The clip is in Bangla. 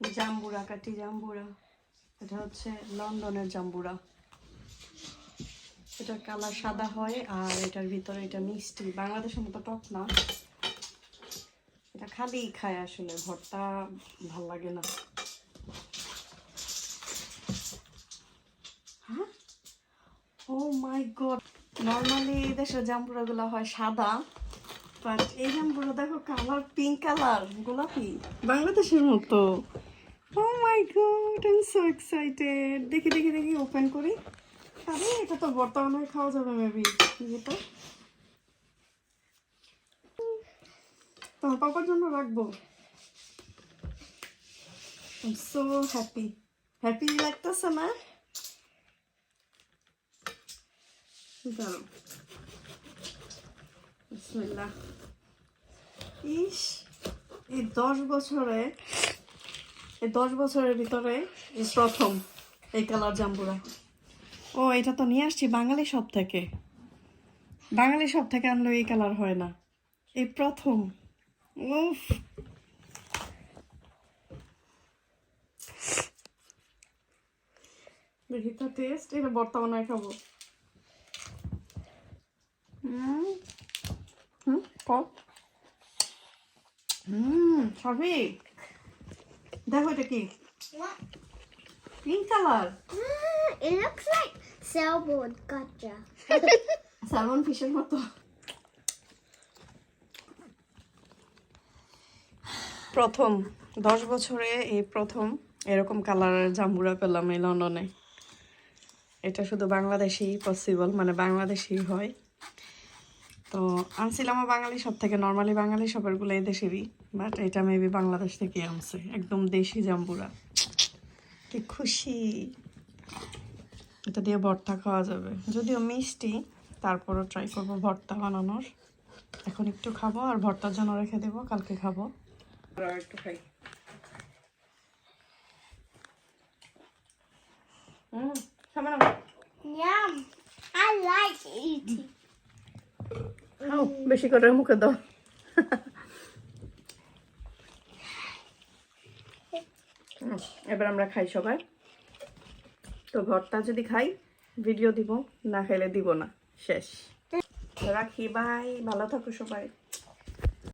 জাম্বুরা কাটি জাম্বুরা। এটা হচ্ছে লন্ডনের জাম্বুরা। এটার কালার সাদা হয় আর এটার ভিতরে এটা মিষ্টি। বাংলাদেশের মতো টক না। এটা খালি খায় আসলে, ভর্তা ভালো লাগে না। ও মাই গড নর্মালি এই দেশের জাম্বুরাগুলো হয় সাদা বাট এই জাম্বুরা দেখো কালার পিঙ্ক কালার গোলাপি। বাংলাদেশের মতো। My god I am so excited দেখি দেখি দেখি ওপেন করি। আরে, এটা তো বর্তমানে খাওয়া যাবে মেবি এটা? তোমার পাপার জন্য রাখব। আই সো হ্যাপি হ্যাপি লাগতেছে না? দাঁড়াও। বিসমিল্লাহ। ইস, এই দশ বছরে এই দশ বছরের ভিতরে প্রথম এই কালার জাম্বুরা। ও, এটা তো নিয়ে আসছি বাঙালি সব থেকে। বাঙালি সব থেকে আনলেও এই কালার হয় না। এই প্রথম। উফ। দেখি টেস্ট এটা বর্তমানে খাব। হুম। হুম, সবই। দেখো এটা কি? Pink colour Ah, it looks like sailboard. Gotcha. Salmon ফিশের মতো। প্রথম দশ বছরে এই প্রথম এরকম কালারের জাম্বুরা পেলাম এই লন্ডনে। এটা শুধু বাংলাদেশেই পসিবল মানে বাংলাদেশেই হয়। তো আনছিলাম বাঙালি সব থেকে নর্মালি বাঙালি সবেরগুলো এই দেশেরই বাট এটা মেবি বাংলাদেশ থেকে আনছে একদম দেশি জাম্বুরা। কি খুশি। এটা দিয়ে ভর্তা খাওয়া যাবে। যদিও মিষ্টি তারপরও ট্রাই করব ভর্তা বানানোর। এখন একটু খাব আর ভর্তার জন্য রেখে দেবো কালকে খাব। আর একটু খাই। হুম খাবে না বেশি করে মুখে দাও। এবার আমরা খাই সবাই। তো ঘরটা যদি খাই ভিডিও দিব, না খাইলে দিব না। শেষ। রাখি বাই ভালো থাকো সবাই।